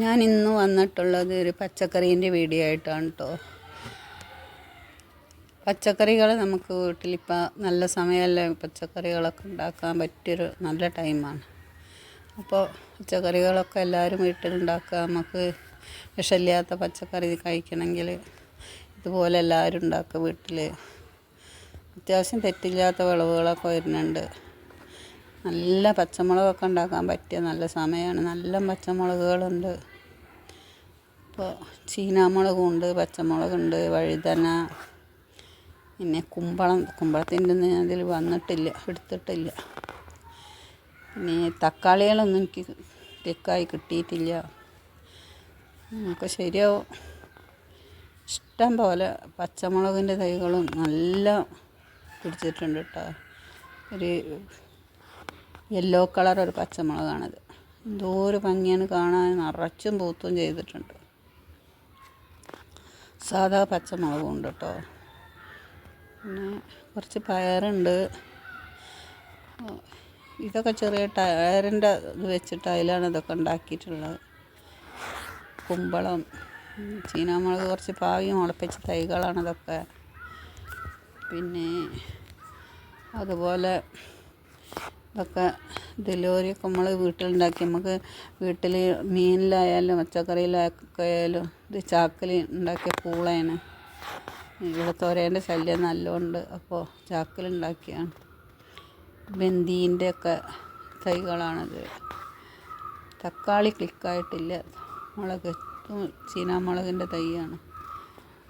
ഞാൻ ഇന്ന് വന്നിട്ടുള്ളത് ഒരു പച്ചക്കറീന്റെ വീഡിയോ ആയിട്ടാണ് കേട്ടോ പച്ചക്കറികൾ നമുക്ക് വീട്ടിലിപ്പോൾ നല്ല സമയമല്ലേ പച്ചക്കറികളൊക്കെ ഉണ്ടാക്കാൻ പറ്റിയൊരു നല്ല ടൈമാണ്. അപ്പോൾ പച്ചക്കറികളൊക്കെ എല്ലാവരും വീട്ടിലുണ്ടാക്കുക നമുക്ക് വിഷമില്ലാത്ത പച്ചക്കറി കഴിക്കണമെങ്കിൽ ഇതുപോലെ എല്ലാവരും ഉണ്ടാക്കുക വീട്ടിൽ അത്യാവശ്യം തെറ്റില്ലാത്ത വിളവുകളൊക്കെ വരുന്നുണ്ട്. നല്ല പച്ചമുളകൊക്കെ ഉണ്ടാക്കാൻ പറ്റിയ നല്ല സമയമാണ്. നല്ല പച്ചമുളകുകളുണ്ട്. ഇപ്പോൾ ചീനാമുളകുണ്ട് പച്ചമുളകുണ്ട് വഴുതന പിന്നെ കുമ്പളം. കുമ്പളത്തിന്റെ ഒന്നും ഇതിൽ വന്നിട്ടില്ല എടുത്തിട്ടില്ല. പിന്നെ തക്കാളികളൊന്നും എനിക്ക് തിക്കായി കിട്ടിയിട്ടില്ല. നമുക്ക് ശരിയാവും. ഇഷ്ടം പോലെ പച്ചമുളകിന്റെ തൈകളും നല്ല പിടിച്ചിട്ടുണ്ട് കേട്ടോ ഒരു യെല്ലോ കളർ ഒരു പച്ചമുളകാണത്. എന്തോ ഒരു ഭംഗിയാണ് കാണാൻ. നിറച്ചും പൂത്തും ചെയ്തിട്ടുണ്ട്. സാധാ പച്ചമുളകും ഉണ്ട് കേട്ടോ പിന്നെ കുറച്ച് പയറുണ്ട്. ഇതൊക്കെ ചെറിയ ടയറിന്റെ ഇത് വെച്ചിട്ട് അതിലാണ് ഇതൊക്കെ ഉണ്ടാക്കിയിട്ടുള്ളത്. കുമ്പളം ചീനാമുളക് കുറച്ച് പാവി മുളപ്പിച്ച തൈകളാണ് ഇതൊക്കെ. പിന്നെ അതുപോലെ ഇതൊക്കെ ഇതിലോരിയൊക്കെ നമ്മൾ വീട്ടിലുണ്ടാക്കി. നമുക്ക് വീട്ടിൽ മീനിലായാലും പച്ചക്കറിയിലൊക്കെ ആയാലും ഇത് ചാക്കിൽ ഉണ്ടാക്കിയ പൂളയാണ്. ഇവിടെ തൊരേന്റെ ശല്യം നല്ലോണ്ട് അപ്പോൾ ചാക്കിലുണ്ടാക്കിയാണ് ബന്ദീന്റെ ഒക്കെ തൈകളാണിത്. തക്കാളി ക്ലിക്കായിട്ടില്ല. മുളക് ചീനാമുളകിന്റെ തൈയാണ്.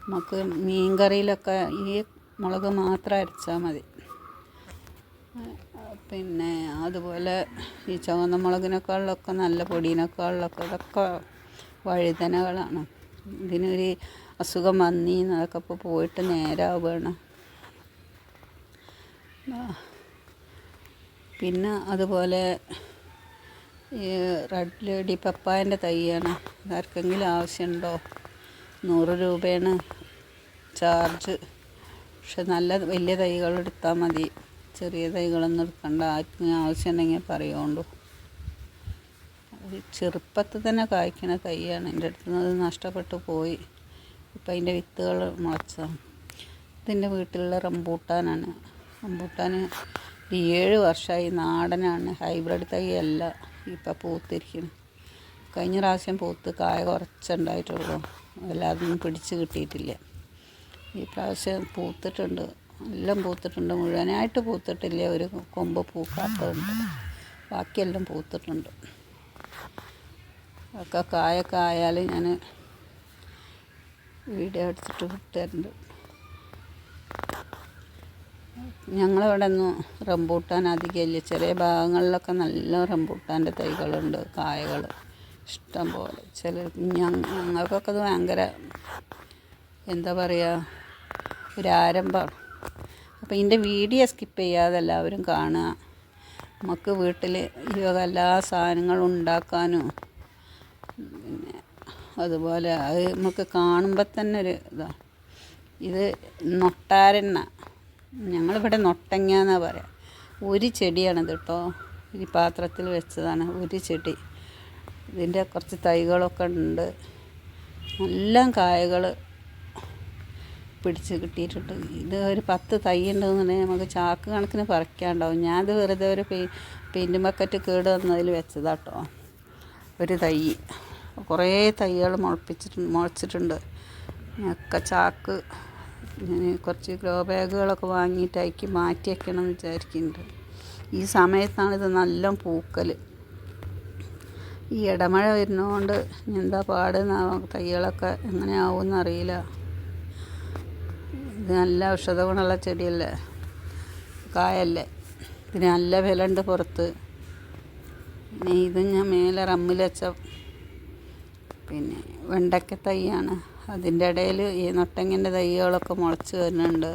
നമുക്ക് മീൻ കറിയിലൊക്കെ ഈ മുളക് മാത്രം അരച്ചാൽ മതി. പിന്നെ അതുപോലെ ഈ ചുവന്ന മുളകിനേക്കാളിലൊക്കെ നല്ല പൊടിയിനേക്കാളിലൊക്കെ ഇതൊക്കെ വഴുതനകളാണ്. ഇതിനൊരു അസുഖം വന്നീന്ന് അതൊക്കെ ഇപ്പോൾ പോയിട്ട് നേരാവുകയാണ്. പിന്നെ അതുപോലെ ഈ റെഡ് ലേഡി പപ്പായന്റെ തൈയാണ്. ആർക്കെങ്കിലും ആവശ്യമുണ്ടോ? നൂറ് രൂപയാണ് ചാർജ്. പക്ഷെ നല്ല വലിയ തൈകൾ എടുത്താൽ മതി. ചെറിയ തൈകളൊന്നും എടുക്കണ്ട. ആർക്കും ആവശ്യമുണ്ടെങ്കിൽ പറയുകൊണ്ടു. ചെറുപ്പത്തിൽ തന്നെ കായ്ക്കണ തൈയാണ്. എന്റെ അടുത്ത് നിന്ന് അത് നഷ്ടപ്പെട്ടു പോയി. ഇപ്പം അതിന്റെ വിത്തുകൾ മുളച്ചതാണ്. ഇതിന്റെ വീട്ടിലുള്ള റംബൂട്ടാനാണ്. റംബൂട്ടാൻ ഏഴ് വർഷമായി നാടനാണ്. ഹൈബ്രിഡ് തൈയല്ല. ഇപ്പം പൂത്തിരിക്കുന്നു. കഴിഞ്ഞ പ്രാവശ്യം പൂത്ത് കായ കുറച്ചുണ്ടായിട്ടുള്ളൂ. അല്ലാതൊന്നും പിടിച്ച് കിട്ടിയിട്ടില്ല. ഈ പ്രാവശ്യം പൂത്തിട്ടുണ്ട്. എല്ലാം പൂത്തിട്ടുണ്ട്. മുഴുവനായിട്ട് പൂത്തിട്ടില്ല. ഒരു കൊമ്പ് പൂക്കാത്തതുണ്ട്. ബാക്കിയെല്ലാം പൂത്തിട്ടുണ്ട്. ഒക്കെ കായൊക്കെ ആയാൽ ഞാൻ വീഡിയോ എടുത്തിട്ട് വിട്ടുതരുന്നുണ്ട് ഞങ്ങളിവിടെ ഒന്നും റംബൂട്ടാൻ അധികമില്ല. ചെറിയ ഭാഗങ്ങളിലൊക്കെ നല്ല റംബൂട്ടാന്റെ തൈകളുണ്ട് കായകൾ ഇഷ്ടം പോലെ ചില ഞങ്ങൾക്കൊക്കെ അത് ഭയങ്കര എന്താ പറയുക ഒരു ആരംഭമാണ് അപ്പോൾ ഇതിന്റെ വീഡിയോ സ്കിപ്പ് ചെയ്യാതെ എല്ലാവരും കാണുക. നമുക്ക് വീട്ടിൽ ഈ വക എല്ലാ സാധനങ്ങളും ഉണ്ടാക്കാനും പിന്നെ അതുപോലെ അത് നമുക്ക് കാണുമ്പോൾ തന്നെ ഒരു ഇതാണ് ഇത് നൊട്ടാരെണ്ണ. ഞങ്ങളിവിടെ നൊട്ടങ്ങ എന്നാണ് പറയുക ഒരു ചെടിയാണിത് കേട്ടോ ഈ പാത്രത്തിൽ വെച്ചതാണ് ഒരു ചെടി. ഇതിന്റെ കുറച്ച് തൈകളൊക്കെ ഉണ്ട്. എല്ലാം കായകൾ പിടിച്ച് കിട്ടിയിട്ടുണ്ട്. ഇത് ഒരു പത്ത് തൈ ഉണ്ടെന്നുണ്ടെങ്കിൽ നമുക്ക് ചാക്ക് കണക്കിന് പറിക്കാണ്ടാവും. ഞാനത് വെറുതെ ഒരു പെയി പെയിന്റ് ബക്കറ്റ് കേട് വന്നതിൽ വെച്ചതാട്ടോ. ഒരു തൈ. കുറേ തൈകൾ മുളപ്പിച്ചിട്ടുണ്ട് മുളച്ചിട്ടുണ്ട്. ഒക്കെ ചാക്ക് ഞാൻ കുറച്ച് ഗ്രോ ബാഗുകളൊക്കെ വാങ്ങിയിട്ട് അയക്കി മാറ്റി വയ്ക്കണം എന്ന് വിചാരിക്കുന്നുണ്ട്. ഈ സമയത്താണ് ഇത് നല്ല പൂക്കൽ ഈ ഇടമഴ വരുന്നതുകൊണ്ട് എന്താ പാടുന്ന തൈകളൊക്കെ എങ്ങനെയാവും എന്നറിയില്ല. ഇത് നല്ല ഔഷധ ഗുണമുള്ള ചെടിയല്ലേ? കായല്ലേ? ഇതിന് നല്ല വില ഉണ്ട് പുറത്ത്. പിന്നെ ഇത് ഞാൻ മേലെ റമ്മിൽ വെച്ച പിന്നെ വെണ്ടയ്ക്ക തൈയാണ്. അതിന്റെ ഇടയിൽ ഈ നൊട്ടങ്ങന്റെ തൈകളൊക്കെ മുളച്ച് വരുന്നുണ്ട്.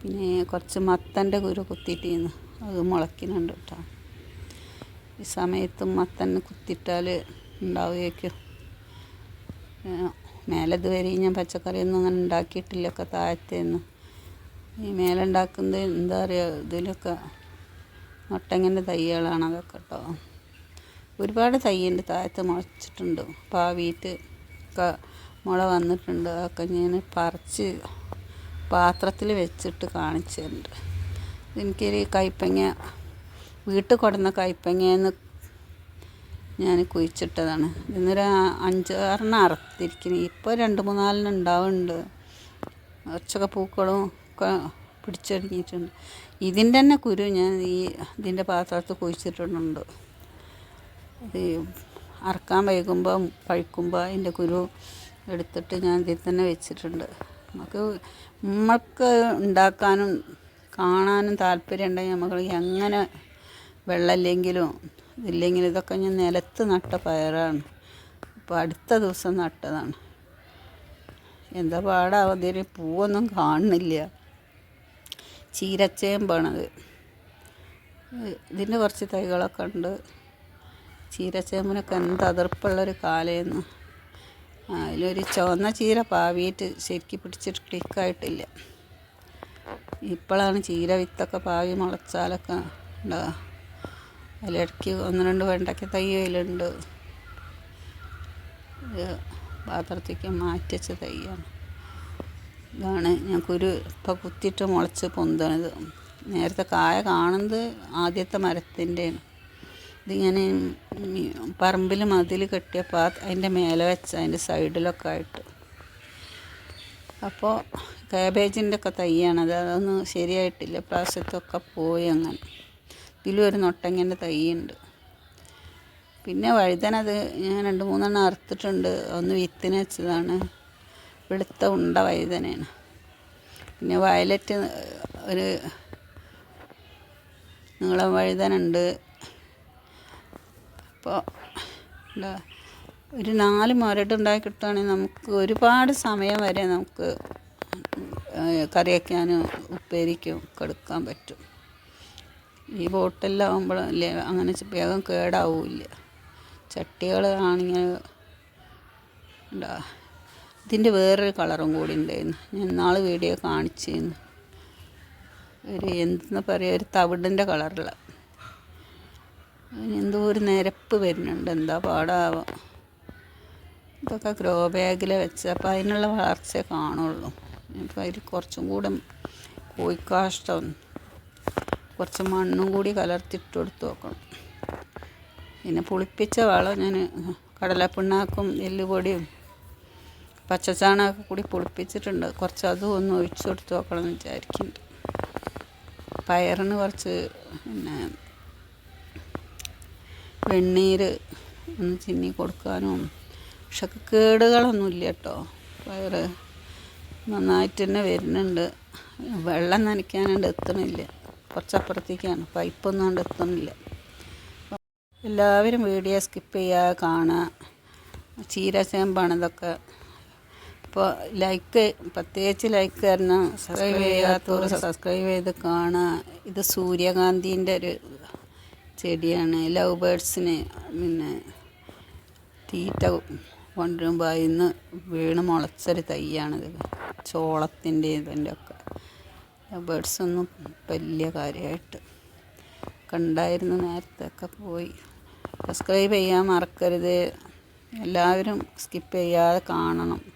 പിന്നെ കുറച്ച് മത്തന്റെ കുരു കുത്തിയിട്ടിരുന്നു. അത് മുളയ്ക്കുന്നുണ്ട് കേട്ടോ. ഈ സമയത്തും മത്തൻ കുത്തിയിട്ടാൽ ഉണ്ടാവുകയൊക്കെ മേലെ ഇതുവരെ ഞാൻ പച്ചക്കറിയൊന്നും അങ്ങനെ ഉണ്ടാക്കിയിട്ടില്ല ഒക്കെ താഴത്തേന്ന്. ഈ മേലെ ഉണ്ടാക്കുന്നത് എന്താ പറയുക ഇതിലൊക്കെ മുട്ടങ്ങന്റെ തൈകളാണ് അതൊക്കെ കേട്ടോ ഒരുപാട് തൈയുണ്ട് താഴത്ത് മുളച്ചിട്ടുണ്ട് വീട്ട് ഒക്കെ മുള വന്നിട്ടുണ്ട് അതൊക്കെ ഞാൻ പറിച്ച് പാത്രത്തിൽ വെച്ചിട്ട് കാണിച്ചിട്ടുണ്ട് എനിക്കൊരു കൈപ്പങ്ങ വീട്ടിൽ കൊടുന്ന കൈപ്പങ്ങയെന്ന് ഞാൻ കുഴിച്ചിട്ടതാണ്. ഇന്നൊരു അഞ്ചാറെണ്ണം അറുത്തിരിക്കുന്നു. ഇപ്പോൾ രണ്ട് മൂന്നാലെണ്ണം ഉണ്ടാവുന്നുണ്ട്. കുറച്ചൊക്കെ പൂക്കളും ഒക്കെ പിടിച്ചൊരുങ്ങിയിട്ടുണ്ട്. ഇതിന്റെ തന്നെ കുരു ഞാൻ ഈ ഇതിന്റെ പാത്രത്ത് കുഴിച്ചിട്ടുണ്ട് ഇത് അറക്കാൻ വൈകുമ്പോൾ പഴുക്കുമ്പോൾ അതിന്റെ കുരു എടുത്തിട്ട് ഞാൻ ഇതിൽ തന്നെ വെച്ചിട്ടുണ്ട്. നമുക്ക് നമ്മൾക്ക് ഉണ്ടാക്കാനും കാണാനും താല്പര്യം ഉണ്ടെങ്കിൽ നമുക്ക് എങ്ങനെ വെള്ളമില്ലെങ്കിലും ഇല്ലെങ്കിലും ഇതൊക്കെ ഞാൻ നിലത്ത് നട്ട പയറാണ്. അപ്പോൾ അടുത്ത ദിവസം നട്ടതാണ്. എന്താ പാടാവും? ഇതിൽ പൂവൊന്നും കാണുന്നില്ല. ചീരച്ചേമ്പാണത്. ഇതിന്റെ കുറച്ച് തൈകളൊക്കെ ഉണ്ട്. ചീരച്ചേമ്പിനൊക്കെ എന്ത് അതിർപ്പുള്ളൊരു കാലയെന്ന് അതിലൊരു ചുവന്ന ചീര പാവിയിട്ട് ശരിക്ക് പിടിച്ചിട്ട് ക്ലിക്കായിട്ടില്ല. ഇപ്പോഴാണ് ചീര വിത്തൊക്കെ പാവി മുളച്ചാലൊക്കെ ഉണ്ടാകുക അതിലിടയ്ക്ക് ഒന്ന് രണ്ട് വെണ്ടയ്ക്ക തൈ അതിലുണ്ട്. പാത്രത്തേക്ക് മാറ്റി വെച്ച തൈയാണ്. ഇതാണ് ഞാൻ കുരു ഇപ്പം കുത്തിയിട്ട് മുളച്ച് പൊന്തണത്. നേരത്തെ കായ കാണുന്നത് ആദ്യത്തെ മരത്തിന്റെയാണ്. ഇതിങ്ങനെ പറമ്പിൽ മതിൽ കെട്ടിയപ്പോൾ അതിന്റെ മേലെ വെച്ച അതിന്റെ സൈഡിലൊക്കെ ആയിട്ട്. അപ്പോൾ കാബേജിന്റെ ഒക്കെ തൈയാണത്. അതൊന്നും ശരിയായിട്ടില്ല. പ്രാവശ്യത്തൊക്കെ പോയി അങ്ങനെ. ഇതിലും ഒരു നൊട്ടങ്ങന്റെ തൈയുണ്ട്. പിന്നെ വഴുതനത് ഞാൻ രണ്ട് മൂന്നെണ്ണം അറുത്തിട്ടുണ്ട്. ഒന്ന് വിത്തിന് വെച്ചതാണ്. വെളുത്ത ഉണ്ട വഴുതനയാണ്. പിന്നെ വയലറ്റ് ഒരു നീളം വഴുതനുണ്ട്. അപ്പോൾ എന്താ ഒരു നാല് മുരടുണ്ടാക്കി കിട്ടുകയാണെങ്കിൽ നമുക്ക് ഒരുപാട് സമയം വരെ നമുക്ക് കറി വയ്ക്കാനും ഉപ്പേരിക്കും കൊടുക്കാൻ പറ്റും. ഈ ബോട്ടിലാവുമ്പോൾ അല്ലേ അങ്ങനെ വേഗം കേടാവില്ല. ചട്ടികൾ എന്താ ഇതിന്റെ വേറൊരു കളറും കൂടി ഉണ്ടായിരുന്നു. ഞാൻ നാളെ വീഡിയോ കാണിച്ചിരുന്നു ഒരു എന്താ പറയുക ഒരു തവിടിന്റെ കളറുള്ള എന്തോ ഒരു നിരപ്പ് വരുന്നുണ്ട്. എന്താ പാടാവാം. ഇതൊക്കെ ഗ്രോ ബാഗിൽ വെച്ച് അപ്പോൾ അതിനുള്ള വളർച്ചയെ കാണുള്ളൂ. അപ്പോൾ അതിൽ കുറച്ചും കൂടെ കോഴിക്കാഷ്ടം കുറച്ച് മണ്ണും കൂടി കലർത്തിട്ട് കൊടുത്ത് നോക്കണം പിന്നെ പുളിപ്പിച്ച വളം ഞാൻ കടലപ്പിണ്ണാക്കും എല്ലുപൊടിയും പച്ചച്ചാണൊക്കെ കൂടി പുളിപ്പിച്ചിട്ടുണ്ട്. കുറച്ച് അതും ഒന്ന് ഒഴിച്ചു കൊടുത്ത് നോക്കണം എന്ന് വിചാരിക്കുന്നുണ്ട്. പയറിന് കുറച്ച് പിന്നെ വെണ്ണീര് ഒന്ന് ചിന്നി കൊടുക്കാനും. പക്ഷെ കേടുകളൊന്നുമില്ല കേട്ടോ. പയറ് നന്നായിട്ട് തന്നെ വരുന്നുണ്ട്. വെള്ളം നനയ്ക്കാനുണ്ട് എത്തണില്ല. കുറച്ചപ്പുറത്തേക്കാണ്. പൈപ്പൊന്നും കൊണ്ട് എത്തുന്നില്ല. എല്ലാവരും വീഡിയോ സ്കിപ്പ് ചെയ്യുക കാണുക. ചീരച്ചേമ്പാണ് ഇതൊക്കെ. ഇപ്പോൾ ലൈക്ക് പ്രത്യേകിച്ച് ലൈക്ക് തരണം. സബ്സ്ക്രൈബ് ചെയ്യാത്തവർ സബ്സ്ക്രൈബ് ചെയ്ത് കാണുക. ഇത് സൂര്യകാന്തിന്റെ ഒരു ചെടിയാണ്. ലവ് ബേഡ്സിന് പിന്നെ തീറ്റ കൊണ്ടുവരുമ്പോൾ അതിന്ന് വീണ് മുളച്ചൊരു തൈയാണിത്. ചോളത്തിന്റെ ഇതിന്റെ ഒക്കെ ബേഡ്സ് ഒന്നും വലിയ കാര്യമായിട്ട് കണ്ടായിരുന്നു നേരത്തെ ഒക്കെ പോയി. സബ്സ്ക്രൈബ് ചെയ്യാൻ മറക്കരുത്. എല്ലാവരും സ്കിപ്പ് ചെയ്യാതെ കാണണം.